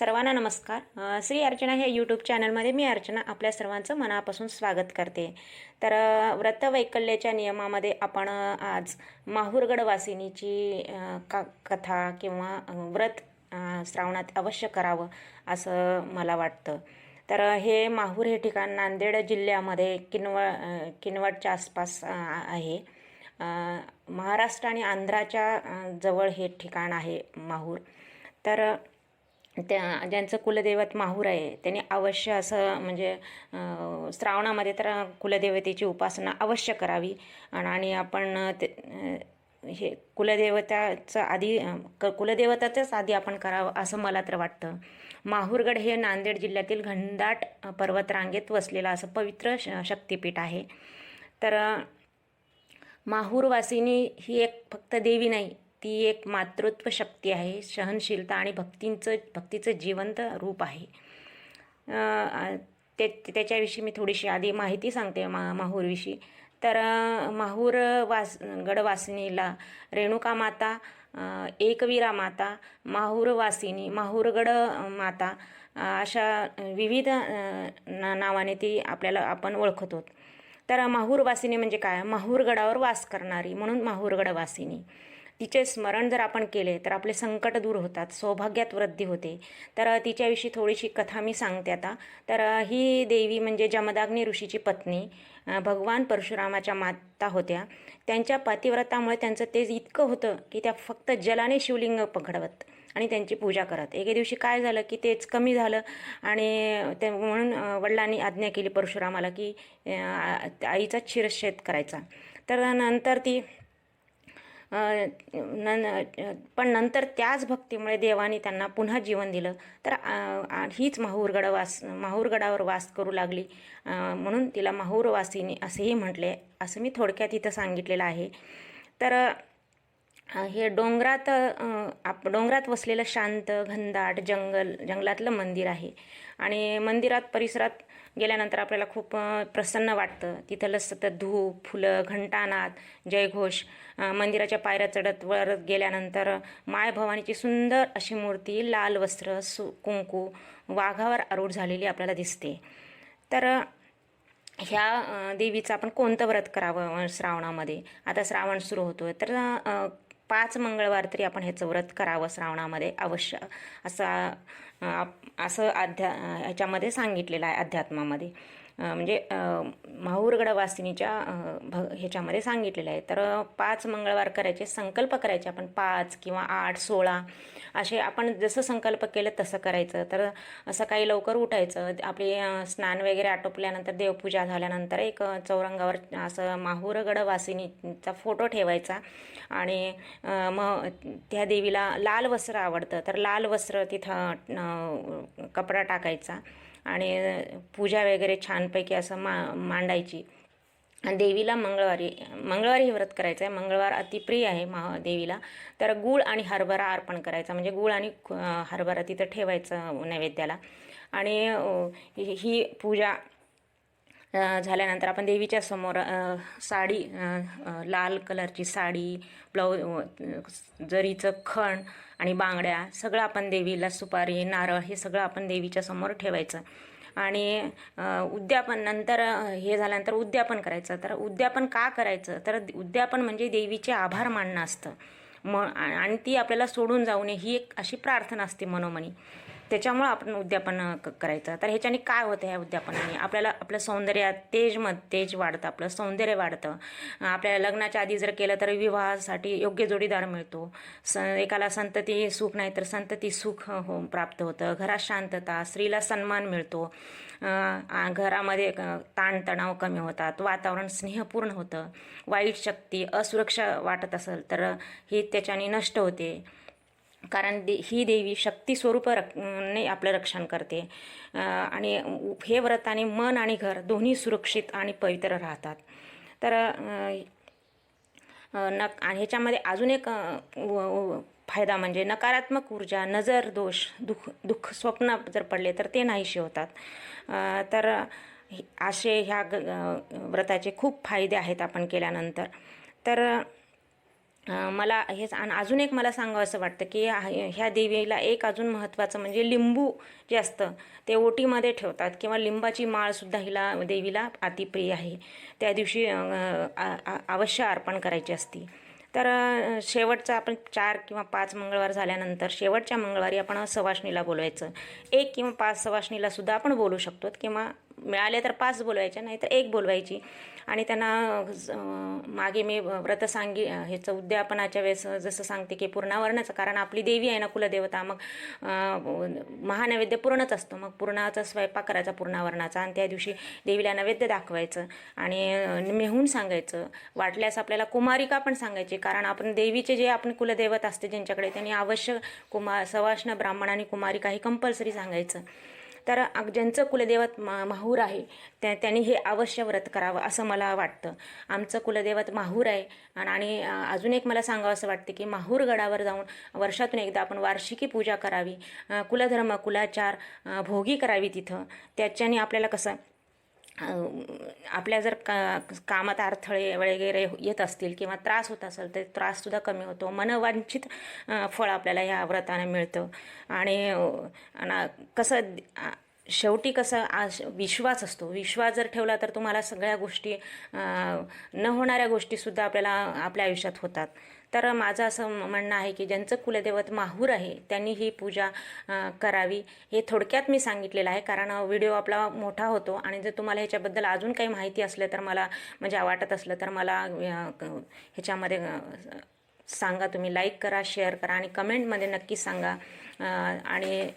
सर्वांना नमस्कार. श्री अर्चना हे यूट्यूब चॅनलमध्ये मी अर्चना आपल्या सर्वांचं मनापासून स्वागत करते. तर व्रत व्रतवैकल्याच्या नियमामध्ये आपण आज माहूरगडवासिनीची का कथा किंवा व्रत श्रावणात अवश्य करावं असं मला वाटतं. तर हे माहूर हे ठिकाण नांदेड जिल्ह्यामध्ये किनवळ किनवटच्या आसपास आहे. महाराष्ट्र आणि आंध्राच्या जवळ हे ठिकाण आहे माहूर. तर त्या ज्यांचं कुलदैवत माहूर आहे त्यांनी अवश्य असं म्हणजे श्रावणामध्ये तर कुलदेवतेची उपासना अवश्य करावी. आणि आपण ते हे कुलदेवताचं आधी क कुलदेवताचंच आधी आपण करावं असं मला तर वाटतं. माहूरगड हे नांदेड जिल्ह्यातील घनदाट पर्वतरांगेत वसलेलं असं पवित्र श शक्तिपीठ आहे. तर माहूरवासिनी ही एक फक्त देवी नाही ती एक मातृत्व शक्ती आहे सहनशीलता आणि भक्तींचं भक्तीचं जिवंत रूप आहे. ते त्याच्याविषयी मी थोडीशी आधी माहिती सांगते मा माहूरविषयी तर माहूर वास गडवासिनीला रेणुका माता एकवीरा माता माहूरवासिनी माहूरगड माता अशा विविध ना नावाने ती आपल्याला आपण ओळखतो. तर माहूरवासिनी म्हणजे काय? माहूरगडावर वास करणारी म्हणून माहूरगडवासिनी. तिचे स्मरण जर आपण केले तर आपले संकट दूर होतात सौभाग्यात वृद्धी होते. तर तिच्याविषयी थोडीशी कथा मी सांगते आता. तर ही देवी म्हणजे जमदाग्नी ऋषीची पत्नी भगवान परशुरामाच्या माता होत्या. त्यांच्या पतिव्रतामुळे त्यांचं तेज इतकं होतं की त्या फक्त जलाने शिवलिंग पकडवत आणि त्यांची पूजा करत. एके दिवशी काय झालं की तेच कमी झालं आणि ते म्हणून वडिलांनी आज्ञा केली परशुरामाला की आईचा शिरच्छेद करायचा. तर नंतर ती न पण नंतर त्याच भक्तीमुळे देवाने त्यांना पुन्हा जीवन दिलं. तर आ- हीच माहूरगड वास माहूरगडावर वास करू लागली. म्हणून तिला माहूरवासिनी असेही म्हटले असं मी थोडक्यात इथं सांगितलेलं आहे. तर हे डोंगरात आप डोंगरात वसलेलं शांत घनदाट जंगल जंगलातलं मंदिर आहे. आणि मंदिरात परिसरात गेल्यानंतर आपल्याला खूप प्रसन्न वाटतं. तिथलं सतत धूप फुलं घंटानाद जयघोष मंदिराच्या पायऱ्या चढत वर गेल्यानंतर माय भवानीची सुंदर अशी मूर्ती लाल वस्त्र सु कुंकू वाघावर आरूढ झालेली आपल्याला दिसते. तर ह्या देवीचं आपण कोणतं व्रत करावं श्रावणामध्ये? आता श्रावण सुरू होतो आहे तर पाच मंगळवार तरी आपण ह्याचं व्रत करावं श्रावणामध्ये अवश्य. असं असं अध्या ह्याच्यामध्ये सांगितलेलं आहे अध्यात्मामध्ये. म्हणजे अ, माहूरगडवासिनीच्या भ ह्याच्यामध्ये सांगितलेलं आहे. तर पाच मंगळवार करायचे संकल्प करायचे आपण पाच किंवा आठ सोळा असे आपण जसं संकल्प केलं तसं करायचं. तर सकाळी लवकर उठायचं. आपली स्नान वगैरे आटोपल्यानंतर देवपूजा झाल्यानंतर एक चौरंगावर असं माहूरगड वासिनीचा फोटो ठेवायचा. आणि मग त्या देवीला लाल वस्त्र आवडतं. तर लाल वस्त्र तिथं कपडा टाकायचा. आणि पूजा वगैरे छानपैकी असं मा मांडायची. देवीला मंगळवारी मंगळवारी हे व्रत करायचं आहे मंगळवार अतिप्रिय आहे महा देवीला. तर गूळ आणि हरभरा अर्पण करायचा. म्हणजे गूळ आणि हरभरा तिथं ठेवायचं नैवेद्याला. आणि ही ही पूजा झाल्यानंतर आपण देवीच्या समोर साडी लाल कलरची साडी ब्लाऊज जरीचं खण आणि बांगड्या सगळं आपण देवीला सुपारी नारळ हे सगळं आपण देवीच्या समोर ठेवायचं. आणि उद्यापन नंतर हे झाल्यानंतर उद्यापन करायचं. तर उद्यापन का करायचं? तर उद्यापन म्हणजे देवीचे आभार मानणं असतं. म आणि ती आपल्याला सोडून जाऊ नये ही एक अशी प्रार्थना असते मनोमनी. त्याच्यामुळं आपण उद्यापन क करायचं. तर ह्याच्याने काय होतं ह्या उद्यापनाने? आपल्याला आपलं सौंदर्यात तेज मत तेज वाढतं आपलं सौंदर्य वाढतं. आपल्याला लग्नाच्या आधी जर केलं तर विवाहासाठी योग्य जोडीदार मिळतो. स एकाला संतती सुख नाही तर संतती सुख हो प्राप्त होतं. घरात शांतता स्त्रीला सन्मान मिळतो. घरामध्ये क- ताणतणाव कमी होतात. वातावरण स्नेहपूर्ण होतं. वाईट शक्ती असुरक्षा वाटत असेल तर ही त्याच्याने नष्ट होते. कारण दे ही देवी शक्ती स्वरूप रक ने आपलं रक्षण करते. आणि हे व्रताने मन आणि घर दोन्ही सुरक्षित आणि पवित्र राहतात. तर नक आणि ह्याच्यामध्ये अजून एक व- फायदा म्हणजे नकारात्मक ऊर्जा नजर दोष दुःख दुःख स्वप्न जर पडले तर ते नाहीसे होतात. तर असे ह्या ग व्रताचे खूप फायदे आहेत आपण केल्यानंतर. तर मला हेच आणि अजून एक मला सांगावं असं वाटतं की ह्या देवीला एक अजून महत्त्वाचं म्हणजे लिंबू जे असतं ते ओटीमध्ये ठेवतात किंवा लिंबाची माळसुद्धा हिला देवीला अतिप्रिय आहे. त्या दिवशी अवश्य अर्पण करायची असती. तर शेवटचा आपण चार किंवा पाच मंगळवार झाल्यानंतर शेवटच्या मंगळवारी आपण सवासणीला बोलवायचं. एक किंवा पाच सवाशणीलासुद्धा आपण बोलू शकतो किंवा मिळाले तर पाच बोलवायच्या नाही तर एक बोलवायची. आणि त्यांना मागे मी व्रत सांगी ह्याचं उद्यापनाच्या वेळेस जसं सांगते की पूर्णावरणाचं कारण आपली देवी आहे ना कुलदेवता मग महानैवेद्य पूर्णच असतो. मग पूर्णाचा स्वयंपाक करायचा पूर्णावरणाचा आणि त्या दिवशी देवीला नैवेद्य दाखवायचं. आणि मेहून सांगायचं. वाटल्यास आपल्याला कुमारिका पण सांगायची कारण आपण देवीचे जे आपण कुलदैवत असते ज्यांच्याकडे त्यांनी अवश्य कुमार सवाष्ण ब्राह्मण आणि कुमारिका हे कंपल्सरी सांगायचं. तर ज्यांचं कुलदैवत मा माहूर आहे त्या त्यांनी हे अवश्य व्रत करावं असं मला वाटतं. आमचं कुलदैवत माहूर आहे. आणि- अजून एक मला सांगावं असं वाटतं की माहूर गडावर जाऊन वर्षातून एकदा आपण वार्षिकी पूजा करावी. कुलधर्म कुलाचार भोगी करावी तिथं. त्याच्याने आपल्याला कसं आपल्या जर का कामात अडथळे वगैरे येत असतील किंवा त्रास होत असेल तर त्राससुद्धा कमी होतो. मनवांछित फळ आपल्याला ह्या व्रताने मिळतं. आणि कसं शेवटी कसं आश विश्वास असतो. विश्वास जर ठेवला तर तुम्हाला सगळ्या गोष्टी न होणाऱ्या गोष्टीसुद्धा आपल्याला आपल्या आयुष्यात होतात. तर माझं असं म्हणणं आहे की ज्यांचं कुलदैवत माहूर आहे त्यांनी ही पूजा करावी. हे थोडक्यात मी सांगितलेलं आहे कारण व्हिडिओ आपला मोठा होतो आणि जर तुम्हाला ह्याच्याबद्दल अजून काही माहिती असलं तर मला म्हणजे वाटत असलं तर मला क- ह्याच्यामध्ये सांगा तुम्ही. लाईक करा शेअर करा आणि कमेंटमध्ये नक्की सांगा. आणि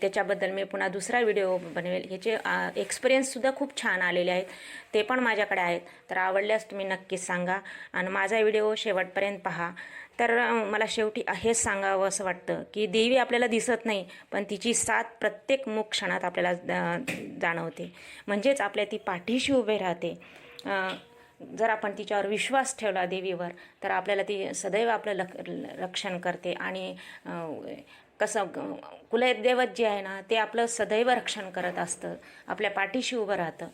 त्याच्याबद्दल मी पुन्हा दुसरा व्हिडिओ बनवेल. ह्याचे एक्सपिरियन्ससुद्धा खूप छान आलेले आहेत. ते पण माझ्याकडे आहेत. तर आवडल्यास तुम्ही नक्कीच सांगा आणि माझा व्हिडिओ शेवटपर्यंत पहा. तर मला शेवटी हेच सांगावं असं वाटतं की देवी आपल्याला दिसत नाही पण तिची साथ प्रत्येक मुख क्षणात आपल्याला जाणवते. म्हणजेच आपल्या ती पाठीशी उभे राहते. जर आपण तिच्यावर विश्वास ठेवला देवीवर तर आपल्याला ती सदैव आपलं लक रक्षण करते आणि कसं ग- कुलदैवत जे आहे ना ते आपलं सदैव रक्षण करत असतं आपल्या पाठीशी उभं राहतं.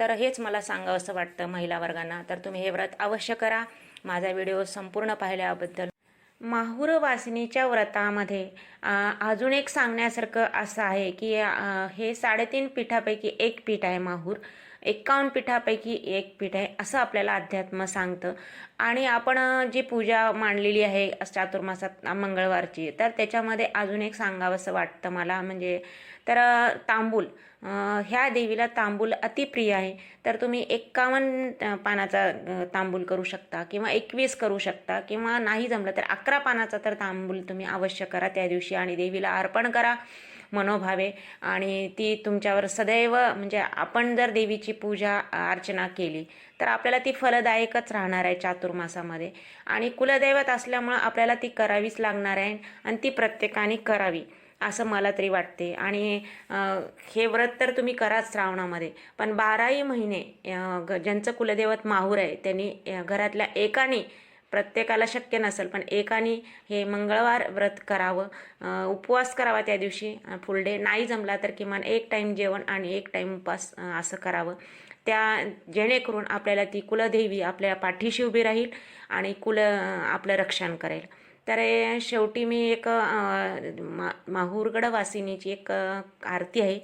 तर हेच मला सांगावं असं वाटतं महिला वर्गांना. तर तुम्ही हे व्रत अवश्य करा. माझा व्हिडिओ संपूर्ण पाहिल्याबद्दल. माहूर वासिनीच्या व्रतामध्ये अजून एक सांगण्यासारखं असं आहे की हे साडेतीन पीठापैकी एक पीठ आहे माहूर. एक्कावन्न पीठापैकी एक पीठ आहे असं आपल्याला अध्यात्म सांगतं. आणि आपण जी पूजा मांडलेली आहे चातुर्मासात मंगळवारची तर त्याच्यामध्ये अजून एक सांगावंसं वाटतं मला. म्हणजे तर तांबूल. ह्या देवीला तांबूल अतिप्रिय आहे. तर तुम्ही एक्कावन्न पानाचा तांबूल करू शकता किंवा एकवीस करू शकता किंवा नाही जमलं तर अकरा पानाचा तर तांबूल तुम्ही अवश्य करा त्या दिवशी आणि देवीला अर्पण करा. मनोभावे आणि ती तुमच्यावर सदैव म्हणजे आपण जर देवीची पूजा अर्चना केली तर आपल्याला ती फलदायकच राहणार आहे चातुर्मासामध्ये. आणि कुलदैवत असल्यामुळं आपल्याला ती करावीच लागणार आहे आणि ती प्रत्येकाने करावी असं मला तरी वाटते. आणि हे व्रत तर तुम्ही कराच श्रावणामध्ये पण बाराही महिने ग- ज्यांचं कुलदैवत माहूर आहे त्यांनी घरातल्या एकाने प्रत्येकाला शक्य नसेल. पण एकाने हे मंगळवार व्रत करावं उपवास करावा त्या दिवशी फुल डे नाही जमला तर किमान एक टाईम जेवण आणि एक टाईम उपवास असं करावं. त्या जेणेकरून आपल्याला ती कुलदेवी आपल्या पाठीशी उभी राहील आणि कुल आपलं रक्षण करेल. तर हे शेवटी मी एक मा माहूरगड वासिनीची एक आरती आहे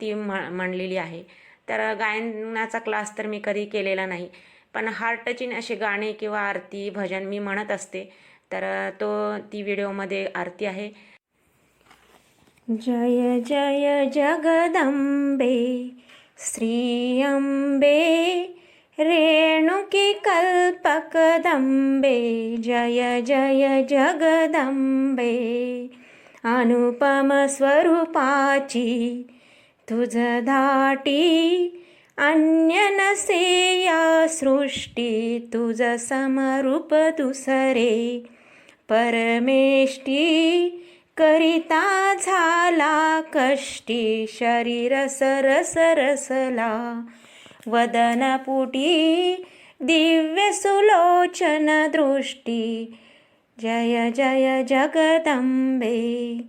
ती म्हणलेली आहे. तर गायनाचा क्लास तर मी कधी केलेला नाही. पण हार्ट टचिंग असे गाणे किंवा आरती भजन मी म्हणत असते. तर तो ती व्हिडिओमध्ये आरती आहे. जय जय जगदंबे श्री अंबे रेणुकी कल्पकदंबे जय जय जगदंबे अनुपम स्वरूपाची तुझ धाटी अन्य नसे या सृष्टी तुझ समरूप दुसरे. परमेष्टी करिता झाला कष्टी शरीर सरस रसला. वदनपुटी दिव्य सुलोचन दृष्टी. जय जय जगदंबे.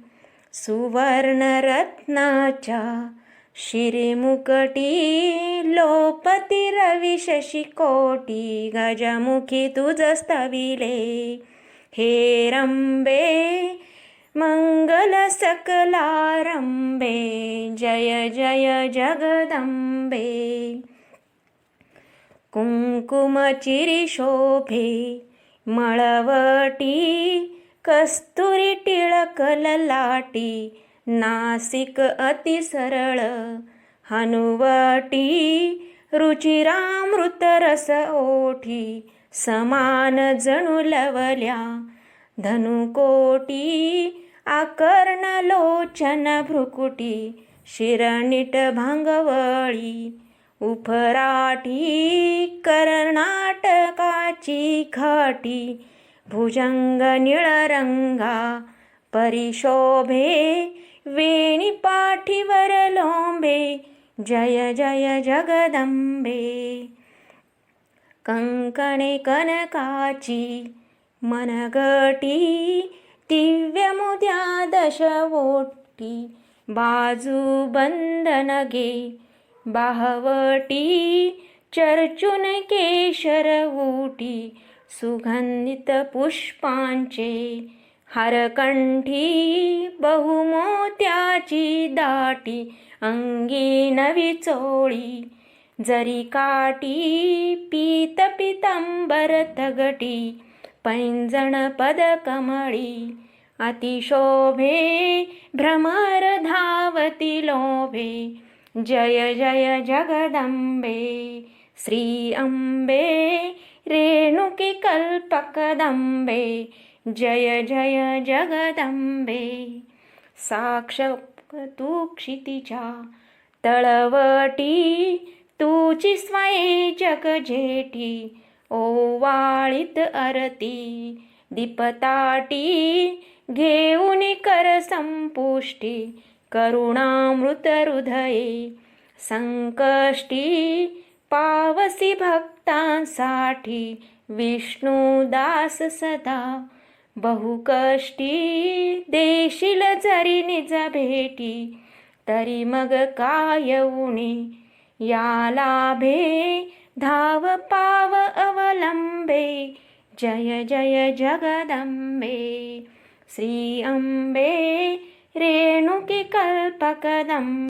सुवर्णरत्नाच्या शिरीमुकटी लोपती रवी शशिकोटी गजमुखी तुझ स्तविले हे रंबे मंगल सकलारंबे जय जय जगदंबे. कुंकुम चिरी शोभे मळवटी कस्तुरी टिळक ललाटी नासिक अति सरळ हनुवटी रुचिरामृत रस ओठी समान जणू लवल्या धनुकोटी आकर्ण लोचन भ्रुकुटी शिरणीट भांगवळी उफराटी कर्नाटकाची खाटी भुजंग निळरंगा परिशोभे वेणिपाठिवरलोम्बे जय जय जगदम्बे। कङ्कणे कनकाची मनगटी दिव्यमुद्यादशोटी बाजुबन्दनगे बाहवटी चर्चुनकेशरवोटी सुगन्धितपुष्पाञ्चे। हरकंठी बहुमोत्याची दाटी अंगी नवी चोळी. जरी काटी पीत पितंबर तगटी पैंजण पदकमळी अतिशोभे भ्रमर धावती लोभे. जय जय जगदंबे श्री अंबे रेणुकी कल्पकदंबे. जय जय जगदंबे। साक्ष तू क्षितिजा तळवटी तुची स्वये जग जेठी ओवाळीत अरती दीपताटी घेऊन कर संपुष्टी करुणामृत हृदये संकष्टी पावसी भक्तांसाठी विष्णुदास सदा। बहुकष्टी देशील जरी निज भेटी तरी मग काय उणे? या लाभे धाव पाव अवलंबे जय जय जगदंबे। श्री अंबे रेणुकी कल्पकदंबे।